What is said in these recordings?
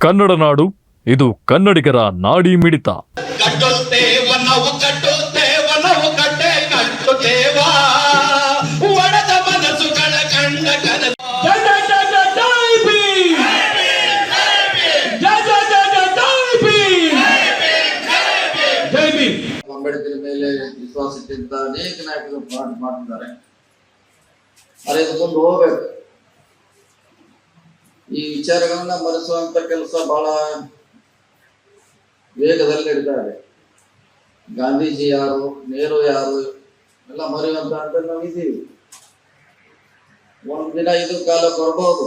ಕನ್ನಡ ನಾಡು ಇದು ಕನ್ನಡಿಗರ ನಾಡಿ ಮಿಡಿತ. ಅಂಬೇಡ್ಕರ್ ಮೇಲೆ ವಿಶ್ವಾಸ ಇಟ್ಟಿದ್ದ ಅನೇಕ ನಾಯಕರು ಮಾಡಿದ್ದಾರೆ. ಇದು ಮುಂದೆ ಹೋಗ್ಬೇಕು. ಈ ವಿಚಾರಗಳನ್ನ ಮರೆಸುವಂತ ಕೆಲಸ ಬಹಳ ವೇಗದಲ್ಲಿ ನಡೀತಾ ಇದೆ ಗಾಂಧೀಜಿ ಯಾರು, ನೆಹರು ಯಾರು, ಎಲ್ಲ ಮರೆಯುವಂತ ನಾವು ಇದ್ದೀವಿ. ಒಂದ್ ದಿನ ಇದು ಕಾಲ ಬರಬಹುದು.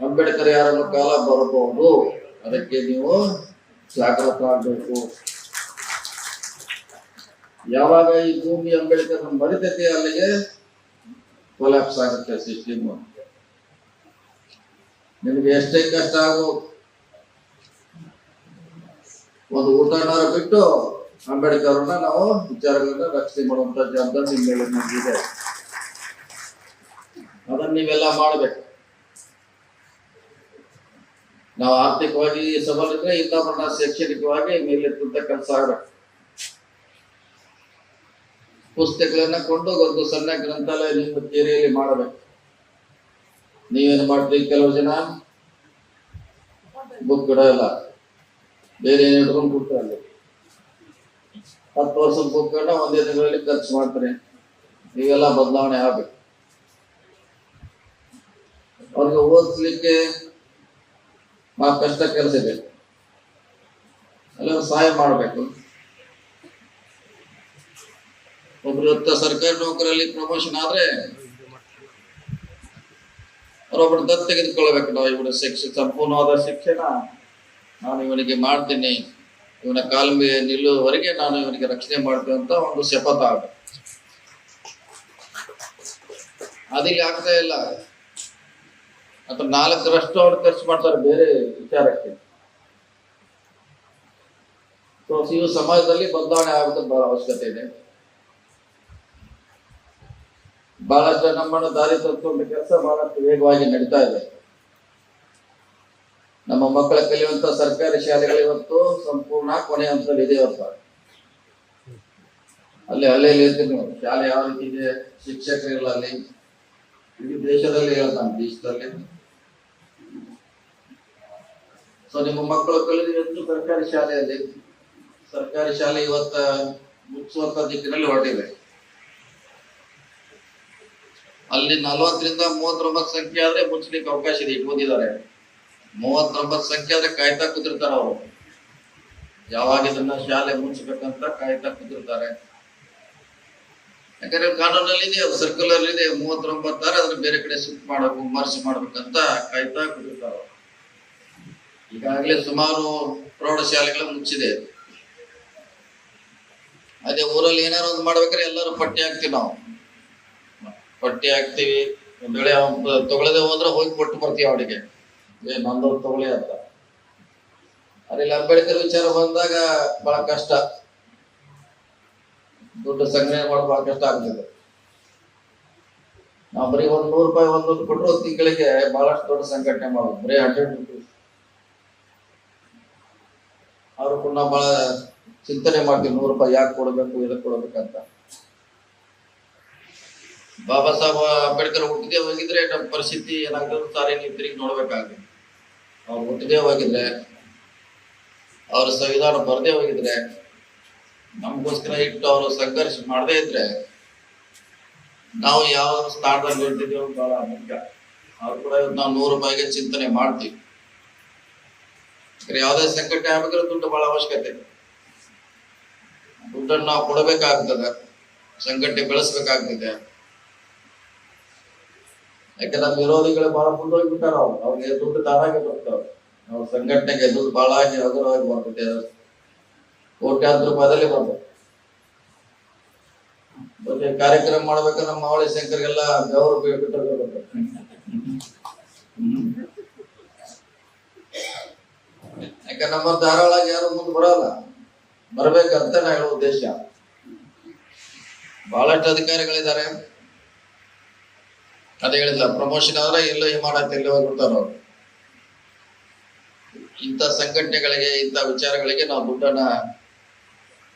ಅಂಬೇಡ್ಕರ್ ಯಾರನ್ನು ಕಾಲ ಬರಬಹುದು. ಅದಕ್ಕೆ ನೀವು ಜಾಗೃತ ಆಗ್ಬೇಕು. ಯಾವಾಗ ಈ ಭೂಮಿ ಅಂಬೇಡ್ಕರ್ ಮರಿತೈತಿ ಅಲ್ಲಿಗೆ? ಕೊಲಾಪ್ಸ್ ಆಗುತ್ತೆ ಸಿಸ್ಟಮ್. ನಿಮ್ಗೆ ಎಷ್ಟೇ ಕಷ್ಟ ಆಗ್ಬೋದು ಒಂದು ಊಟನಾರ ಬಿಟ್ಟು ಅಂಬೇಡ್ಕರ್ನ ನಾವು ವಿಚಾರಗಳನ್ನ ರಕ್ಷಣೆ ಮಾಡುವಂತ ಜವಾಬ್ದಾರಿ ನಿಮ್ಮ ಮೇಲೆ ನಮ್ಗಿದೆ. ಅದನ್ನ ನೀವೆಲ್ಲ ಮಾಡ್ಬೇಕು. ನಾವು ಆರ್ಥಿಕವಾಗಿ ಸಬಲಿದ್ರೆ ಇನ್ನೊಬ್ಬರನ್ನ ಶೈಕ್ಷಣಿಕವಾಗಿ ಮೇಲೆತ್ತಂತ ಕೆಲಸ ಆಗ್ಬೇಕು. ಪುಸ್ತಕಗಳನ್ನ ಕೊಂಡು ಒಂದು ಸಣ್ಣ ಗ್ರಂಥಾಲಯ ನಿಮ್ಮ ಕೇರಿಯಲ್ಲಿ ಮಾಡಬೇಕು. ನೀವೇನು ಮಾಡ್ತೀವಿ ಕೆಲವು ಜನ? ಬುಕ್ ಬಿಡಲ್ಲ ಬೇರೆ ಏನು ಇಟ್ಕೊಂಡು ಕೊಡ್ತಾರೆ ಹತ್ತು ವರ್ಷದ ಬುಕ್ಕನ್ನ ಒಂದೇ ತಿಂಗಳಲ್ಲಿ ಖರ್ಚು ಮಾಡ್ತಾರೆ. ನೀವೆಲ್ಲ ಬದಲಾವಣೆ ಆಗ್ಬೇಕು. ಅವ್ರಿಗೆ ಓದಿಸ್ಲಿಕ್ಕೆ ಬಹಳ ಕಷ್ಟ ಕೆಲಸ ಇದೆ. ಸಹಾಯ ಮಾಡಬೇಕು. ಒಬ್ರು ಸರ್ಕಾರಿ ನೌಕರಲ್ಲಿ ಪ್ರಮೋಷನ್ ಆದ್ರೆ ಅವರೊಬ್ಬರು ದತ್ತು ತೆಗೆದುಕೊಳ್ಳಬೇಕು. ನಾವು ಇವನ ಶಿಕ್ಷೆ, ಸಂಪೂರ್ಣವಾದ ಶಿಕ್ಷಣ ನಾನು ಇವನಿಗೆ ಮಾಡ್ತೀನಿ. ಇವನ ಕಾಲ ನಿಲ್ಲುವವರೆಗೆ ನಾನು ಇವನಿಗೆ ರಕ್ಷಣೆ ಮಾಡ್ತೀನಿ ಅಂತ ಒಂದು ಶಪಥ ಆಗ ಅದಿಲ್ಲಿ ಆಗ್ತಾ ಇಲ್ಲ. ಅಥವಾ ನಾಲ್ಕರಷ್ಟು ಅವ್ರು ಖರ್ಚು ಮಾಡ್ತಾರೆ ಬೇರೆ ವಿಚಾರಕ್ಕೆ. ಸೊ ಇವು ಸಮಾಜದಲ್ಲಿ ಬದಲಾವಣೆ ಆಗುತ್ತೆ ಬಹಳ ಅವಶ್ಯಕತೆ ಇದೆ. ಬಹಳಷ್ಟು ನಮ್ಮನ್ನು ದಾರಿ ತಪ್ಪಿಸುವಂತ ಕೆಲಸ ಬಹಳಷ್ಟು ವೇಗವಾಗಿ ನಡೀತಾ ಇದೆ. ನಮ್ಮ ಮಕ್ಕಳ ಕಲಿಯುವಂತ ಸರ್ಕಾರಿ ಶಾಲೆಗಳು ಇವತ್ತು ಸಂಪೂರ್ಣ ಕೊನೆ ಹಂತದಲ್ಲಿ ಇದೆ ಇವತ್ತು. ಅಲ್ಲಿ ಹಳ್ಳಿಯಲ್ಲಿ ಇರ್ತೀವಿ ನೀವು ಶಾಲೆ ಯಾವ ರೀತಿ ಇದೆ, ಶಿಕ್ಷಕರಿಲ್ಲ ಅಲ್ಲಿ ಇಡೀ ದೇಶದಲ್ಲಿ ಹೇಳ್ತಾನೆ, ದೇಶದಲ್ಲಿ. ಸೊ ನಿಮ್ಮ ಮಕ್ಕಳು ಕಲಿಯುವಂತ ಸರ್ಕಾರಿ ಶಾಲೆಯಲ್ಲಿ. ಸರ್ಕಾರಿ ಶಾಲೆ ಇವತ್ತ ಮುಗಿಸುವಂತ ದಿಕ್ಕಿನಲ್ಲಿ ಹೊರಟಿದೆ ಅಲ್ಲಿ ನಲ್ವತ್ತರಿಂದ ಮೂವತ್ತೊಂಬತ್ತು ಸಂಖ್ಯೆ ಆದ್ರೆ ಮುಚ್ಚಲಿಕ್ಕೆ ಅವಕಾಶ ಇದೆ, ಇಟ್ಕೊಂಡಿದ್ದಾರೆ. ಮೂವತ್ತೊಂಬತ್ತು ಸಂಖ್ಯೆ ಆದ್ರೆ ಕಾಯ್ತಾ ಕೂತಿರ್ತಾರೆ ಅವರು. ಯಾವಾಗ ಇದನ್ನ ಶಾಲೆ ಮುಚ್ಚಬೇಕಂತ ಕಾಯ್ತಾ ಕೂತಿರ್ತಾರೆ ಯಾಕಂದ್ರೆ ಕಾನೂನಲ್ಲಿ ಇದೆ ಸರ್ಕ್ಯುಲರ್ ಇದೆ ಮೂವತ್ತೊಂಬತ್ತಾರ ಅದನ್ನ ಬೇರೆ ಕಡೆ ಶಿಫ್ಟ್ ಮಾಡಬೇಕು ಮರ್ಜ್ ಮಾಡ್ಬೇಕಂತ ಕಾಯ್ತಾ ಕೂತಿರ್ತಾರ ಅವ್ರು. ಈಗಾಗಲೇ ಸುಮಾರು ಪ್ರೌಢಶಾಲೆಗಳು ಮುಚ್ಚಿದೆ. ಅದೇ ಊರಲ್ಲಿ ಏನಾರು ಒಂದು ಮಾಡ್ಬೇಕಾದ್ರೆ ಎಲ್ಲರೂ ಪಟ್ಟಿ ಹಾಕ್ತೀವಿ ನಾವು. ಪಟ್ಟಿ ಹಾಕ್ತಿವಿ. ವೇಳೆ ಅವ್ನ್ ಹೋದ್ರೆ ಹೋಗಿ ಕೊಟ್ಟು ಬರ್ತೀವಿ ಅವಳಿಗೆ ಏ, ನಂದವ್ರು ತೊಗೊಳಿ ಅಂತ. ಅದ್ರಲ್ಲಿ ಅಂಬೇಡ್ಕರ್ ವಿಚಾರ ಬಂದಾಗ ಬಹಳ ಕಷ್ಟ. ದುಡ್ಡು ಸಂಗ್ರಹ ಮಾಡೋದು ಬಹಳ ಕಷ್ಟ ಆಗ್ತದೆ. ನಾವು ಬರೀ ಒಂದ್ ನೂರು ರೂಪಾಯಿ ಒಂದ್ ದುಡ್ಡು ಕೊಟ್ಟರು ತಿಂಗಳಿಗೆ ಬಹಳಷ್ಟು ದೊಡ್ಡ ಸಂಘಟನೆ ಮಾಡೋದು. ಬರೀ ಹಂಡ್ರೆಡ್ ರುಪೀಸ್ ಅವ್ರು ಕೂಡ ಬಹಳ ಚಿಂತನೆ ಮಾಡ್ತೀವಿ. ನೂರು ರೂಪಾಯಿ ಯಾಕೆ ಕೊಡಬೇಕು ಇದಕ್ಕೆ ಕೊಡ್ಬೇಕಂತ. ಬಾಬಾ ಸಾಹೇಬ್ ಅಂಬೇಡ್ಕರ್ ಹುಟ್ಟಿದೇ ಹೋಗಿದ್ರೆ ನಮ್ಮ ಪರಿಸ್ಥಿತಿ ಏನಾಗ್ತದೆ ಸಾರಿ ನೀವು ತಿರುಗಿ ನೋಡ್ಬೇಕಾಗ್ತದೆ ಅವ್ರು ಹುಟ್ಟದೇ ಹೋಗಿದ್ರೆ, ಅವ್ರ ಸಂವಿಧಾನ ಬರದೇ ಹೋಗಿದ್ರೆ, ನಮಗೋಸ್ಕರ ಇಟ್ಟು ಅವರು ಸಂಘರ್ಷ ಮಾಡದೇ ಇದ್ರೆ, ನಾವು ಯಾವ ಸ್ಥಾನದಲ್ಲಿ ಇರ್ತಿದ್ದೇವೆ ಬಹಳ ಮುಖ್ಯ ಅವ್ರು ಕೂಡ ನಾವು ನೂರು ರೂಪಾಯಿಗೆ ಚಿಂತನೆ ಮಾಡ್ತೀವಿ. ಯಾವುದೇ ಸಂಘಟನೆ ಆಗ್ಬೇಕಾದ್ರೆ ದುಡ್ಡು ಬಹಳ ಅವಶ್ಯಕತೆ. ದುಡ್ಡನ್ನು ನಾವು ಕೊಡಬೇಕಾಗ್ತದೆ ಸಂಘಟನೆ ಬೆಳೆಸ್ಬೇಕಾಗ್ತದೆ. ಯಾಕೆ ನಮ್ಮ ವಿರೋಧಿಗಳು ಬಹಳ ಮುಂದೋಗಿಬಿಟ್ಟಾರ ಅವ್ರು. ಅವ್ರಿಗೆ ದುಡ್ಡು ತಾನಾಗೆ ಬರ್ತಾವ ಅವ್ರ ಸಂಘಟನೆಗೆ ದುಡ್ಡು ಬಹಳ ಹಗುರವಾಗಿ ಬರ್ತದೆ ಕೋಟ್ಯಾಂತರ ರೂಪಾಯಿದಲ್ಲಿ ಬಂದ ಮತ್ತೆ ಕಾರ್ಯಕ್ರಮ ಮಾಡ್ಬೇಕು ನಮ್ಮ ಮಾವಳಿ ಶಂಕರ್ಗೆಲ್ಲ ಬೆವರು ಬಿಟ್ಟು ಯಾಕೆ ನಮ್ಮ ಧಾರಾಳ ಯಾರು ಮುಂದೆ ಬರಲ್ಲ. ಬರ್ಬೇಕಂತ ನಾ ಹೇಳೋ ಉದ್ದೇಶ. ಬಹಳಷ್ಟು ಅಧಿಕಾರಿಗಳಿದ್ದಾರೆ. ಅದೇ ಹೇಳಿಲ್ಲ ಪ್ರಮೋಷನ್ ಆದ್ರೆ ಎಲ್ಲೋ ಮಾಡತ್ತೆ, ಎಲ್ಲೋ ಹೋಗ್ಬಿಡ್ತಾರ ಇಂಥ ಸಂಘಟನೆಗಳಿಗೆ, ಇಂಥ ವಿಚಾರಗಳಿಗೆ ನಾವು ದುಡ್ಡನ್ನ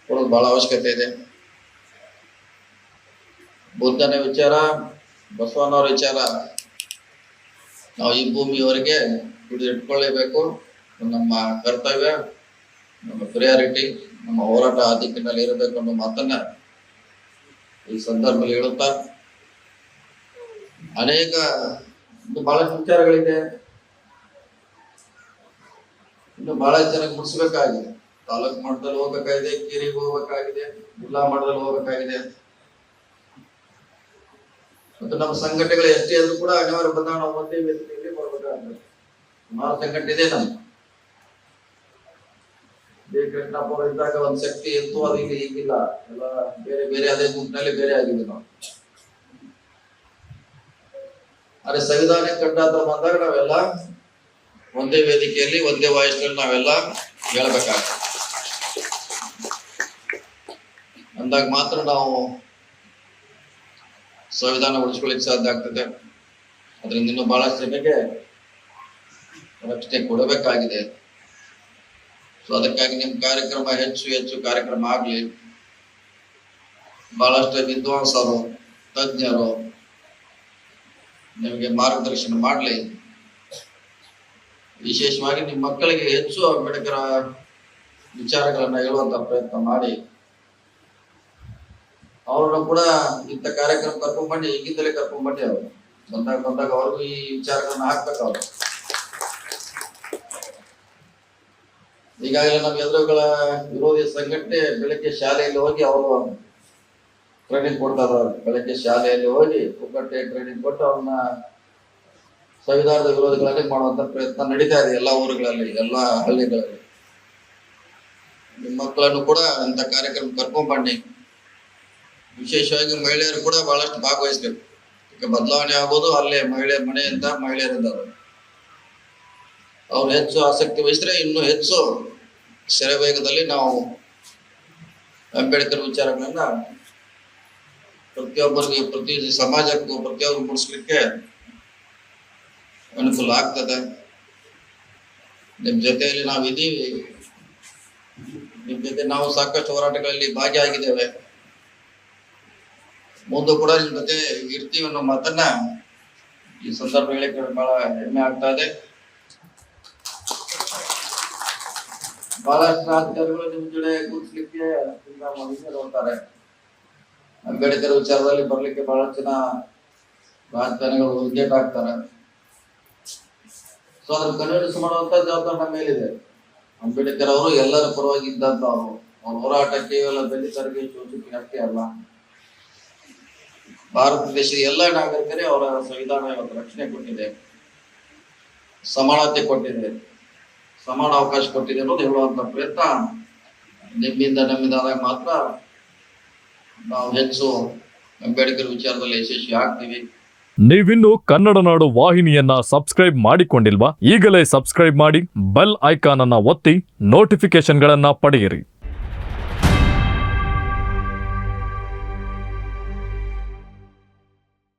ಕೊಡೋದು ಬಹಳ ಅವಶ್ಯಕತೆ ಇದೆ. ಬುದ್ಧನ ವಿಚಾರ ಬಸವನವ್ರ ವಿಚಾರ, ನಾವು ಈ ಭೂಮಿಯವರೆಗೆ ಹಿಡಿದಿಟ್ಕೊಳ್ಳೇಬೇಕು ನಮ್ಮ ಕರ್ತವ್ಯ, ನಮ್ಮ ಪ್ರಿಯಾರಿಟಿ ನಮ್ಮ ಹೋರಾಟ ಆ ದಿಕ್ಕಿನಲ್ಲಿ ಇರಬೇಕು ಅನ್ನೋ ಮಾತನ್ನ ಈ ಸಂದರ್ಭದಲ್ಲಿ ಹೇಳುತ್ತಾ ಅನೇಕ ಬಹಳಷ್ಟು ವಿಚಾರಗಳಿದೆ. ಇನ್ನು ಬಹಳ ಜನಕ್ಕೆ ಮುಗಿಸ್ಬೇಕಾಗಿದೆ ತಾಲೂಕು ಮಟ್ಟದಲ್ಲಿ ಹೋಗ್ಬೇಕಾಗಿದೆ, ಕೇರಿಗೆ ಹೋಗ್ಬೇಕಾಗಿದೆ, ಜಿಲ್ಲಾ ಮಟ್ಟದಲ್ಲಿ ಹೋಗ್ಬೇಕಾಗಿದೆ. ಮತ್ತು ನಮ್ಮ ಸಂಘಟನೆಗಳು ಎಷ್ಟೇ ಆದ್ರೂ ಕೂಡ ಅನಿವಾರ್ಯ ಬಂದಾಗ ಒಂದೇ ವೇದಿಕೆಯಲ್ಲಿ ಬರ್ಬೇಕಾಗ್ತದೆ ಸುಮಾರು ಸಂಘಟನೆ ಇದೆ ನಮ್ಮ ಡಿ ಕೃಷ್ಣಪ್ಪ ಇದ್ದಾಗ ಒಂದ್ ಶಕ್ತಿ ಇತ್ತು ಅದು ಈಗ ಈಗಿಲ್ಲ. ಎಲ್ಲ ಬೇರೆ ಬೇರೆ, ಅದೇ ಗುಂಪಿನಲ್ಲಿ ಬೇರೆ ಆಗಿದೆ ನಾವು. ಆದ್ರೆ ಸಂವಿಧಾನ ಕಂಡಾತ್ರ ಬಂದಾಗ ನಾವೆಲ್ಲ ಒಂದೇ ವೇದಿಕೆಯಲ್ಲಿ, ಒಂದೇ ವಾಯ್ಸ್ನಲ್ಲಿ ನಾವೆಲ್ಲ ಹೇಳ್ಬೇಕಾಗ್ತದೆ. ಅಂದಾಗ ಮಾತ್ರ ನಾವು ಸಂವಿಧಾನ ಉಳಿಸ್ಕೊಳ್ಳಿಕ್ಕೆ ಸಾಧ್ಯ ಆಗ್ತದೆ. ಅದರಿಂದ ಇನ್ನೂ ಬಹಳಷ್ಟು ಜನಕ್ಕೆ ರಕ್ಷಣೆ ಕೊಡಬೇಕಾಗಿದೆ. ಸೊ ಅದಕ್ಕಾಗಿ ನಿಮ್ಮ ಕಾರ್ಯಕ್ರಮ ಹೆಚ್ಚು ಹೆಚ್ಚು ಕಾರ್ಯಕ್ರಮ ಆಗ್ಲಿ. ಬಹಳಷ್ಟು ವಿದ್ವಾಂಸರು, ತಜ್ಞರು ನಿಮಗೆ ಮಾರ್ಗದರ್ಶನ ಮಾಡಲಿ. ವಿಶೇಷವಾಗಿ ನಿಮ್ಮ ಮಕ್ಕಳಿಗೆ ಹೆಚ್ಚು ಅಂಬೇಡ್ಕರ ವಿಚಾರಗಳನ್ನ ಹೇಳುವಂತ ಪ್ರಯತ್ನ ಮಾಡಿ. ಅವ್ರನ್ನ ಕೂಡ ಇಂಥ ಕಾರ್ಯಕ್ರಮ ಕರ್ಕೊಂಡ್ಬಂಡಿ ಈಗಿಂದಲೇ ಕರ್ಕೊಂಡ್ಬಂಡಿ ಅವರು. ಬಂದಾಗ ಬಂದಾಗ ಅವ್ರಿಗೂ ಈ ವಿಚಾರಗಳನ್ನ ಹಾಕ್ಬೇಕು ಅವ್ರು. ಈಗಾಗಲೇ ನಮ್ಮ ಎದುರುಗಳ ವಿರೋಧಿ ಸಂಘಟನೆ ಬೆಳಗ್ಗೆ ಶಾಲೆಯಲ್ಲಿ ಹೋಗಿ ಅವರು ಟ್ರೈನಿಂಗ್ ಕೊಡ್ತಾರೆ. ಬೆಳಗ್ಗೆ ಶಾಲೆಯಲ್ಲಿ ಹೋಗಿ ಪುಕ್ಕಟ್ಟೆ ಟ್ರೈನಿಂಗ್ ಕೊಟ್ಟು ಅವನ್ನ ಸಂವಿಧಾನದ ವಿರೋಧಿಗಳಲ್ಲಿ ಮಾಡುವಂತ ಪ್ರಯತ್ನ ನಡೀತಾ ಇದೆ ಎಲ್ಲಾ ಊರುಗಳಲ್ಲಿ, ಎಲ್ಲಾ ಹಳ್ಳಿಗಳಲ್ಲಿ ನಿಮ್ಮ ಮಕ್ಕಳನ್ನು ಕೂಡ ಅಂತ ಕಾರ್ಯಕ್ರಮ ಕರ್ಕೊಂಡ್ ಬನ್ನಿ ವಿಶೇಷವಾಗಿ ಮಹಿಳೆಯರು ಕೂಡ ಬಹಳಷ್ಟು ಭಾಗವಹಿಸ್ಬೇಕು ಈಗ ಬದಲಾವಣೆ ಆಗೋದು ಅಲ್ಲೇ ಮಹಿಳೆ ಮನೆಯಿಂದ ಮಹಿಳೆಯರಿಂದ. ಅವ್ರು ಹೆಚ್ಚು ಆಸಕ್ತಿ ವಹಿಸಿದ್ರೆ ಇನ್ನೂ ಹೆಚ್ಚು ಶರವೇಗದಲ್ಲಿ ನಾವು ಅಂಬೇಡ್ಕರ್ ವಿಚಾರಗಳನ್ನ ಪ್ರತಿಯೊಬ್ಬರಿಗೆ ಪ್ರತಿ ಸಮಾಜಕ್ಕೂ ಪ್ರತಿಯೊಬ್ಬರು ಮುಡಿಸ್ಲಿಕ್ಕೆ ಅನುಕೂಲ ಆಗ್ತದೆ. ನಿಮ್ ಜೊತೆಯಲ್ಲಿ ನಾವು ಇದೀವಿ. ನಿಮ್ ಜೊತೆ ನಾವು ಸಾಕಷ್ಟು ಹೋರಾಟಗಳಲ್ಲಿ ಭಾಗಿಯಾಗಿದ್ದೇವೆ. ಮುಂದೆ ಕೂಡ ನಿಮ್ ಜೊತೆ ಇರ್ತೀವಿ ಅನ್ನೋ ಮಾತನ್ನ ಈ ಸಂದರ್ಭ ಹೇಳಿಕೆ ಬಹಳ ಹೆಮ್ಮೆ ಆಗ್ತಾ ಇದೆ. ಬಹಳಷ್ಟು ರಾಜಕಾರಣಿಗಳು ನಿಮ್ ಜೊತೆ ಕೂರಿಸ್ಲಿಕ್ಕೆ ಹೋಗ್ತಾರೆ ಅಂಬೇಡ್ಕರ್ ವಿಚಾರದಲ್ಲಿ ಬರ್ಲಿಕ್ಕೆ ಬಹಳ ಜನ ರಾಜಕಾರಣಿಗಳು ಗೇಟ್ ಆಗ್ತಾರೆ ಸೊ ಅದನ್ನ ಕನ್ವಿನ್ಸ್ ಮಾಡುವಂತ ಜವಾಬ್ದಾರಿ ನಮ್ಮ ಮೇಲಿದೆ. ಅಂಬೇಡ್ಕರ್ ಅವರು ಎಲ್ಲರ ಪರವಾಗಿ ಇದ್ದಂತ ಅವರು. ಅವ್ರ ಹೋರಾಟ ಕೇವಲ ದಲಿತರಿಗೆ ಚೋಚಕ್ಕೆ ಅಷ್ಟೇ ಅಲ್ಲ. ಭಾರತ ದೇಶದ ಎಲ್ಲ ನಾಗರಿಕರೇ ಅವರ ಸಂವಿಧಾನ ಇವತ್ತು ರಕ್ಷಣೆ ಕೊಟ್ಟಿದೆ. ಸಮಾನತೆ ಕೊಟ್ಟಿದೆ. ಸಮಾನ ಅವಕಾಶ ಕೊಟ್ಟಿದೆ ಅನ್ನೋದು ಹೇಳುವಂತ ಪ್ರಯತ್ನ ನಿಮ್ಮಿಂದ ನಮ್ಮಿಂದ ಆದಾಗ ಮಾತ್ರ ಹೆಚ್ಚು ಅಂಬೇಡ್ಕರ್ ವಿಚಾರದಲ್ಲಿ ಯಶಸ್ವಿ ಆಗ್ತೀವಿ. ನೀವಿನ್ನು ಕನ್ನಡ ನಾಡು ವಾಹಿನಿಯನ್ನ ಸಬ್ಸ್ಕ್ರೈಬ್ ಮಾಡಿಕೊಂಡಿಲ್ವಾ? ಈಗಲೇ ಸಬ್ಸ್ಕ್ರೈಬ್ ಮಾಡಿ, ಬೆಲ್ ಐಕಾನ್ ಅನ್ನ ಒತ್ತಿ ನೋಟಿಫಿಕೇಶನ್ಗಳನ್ನ ಪಡೆಯಿರಿ.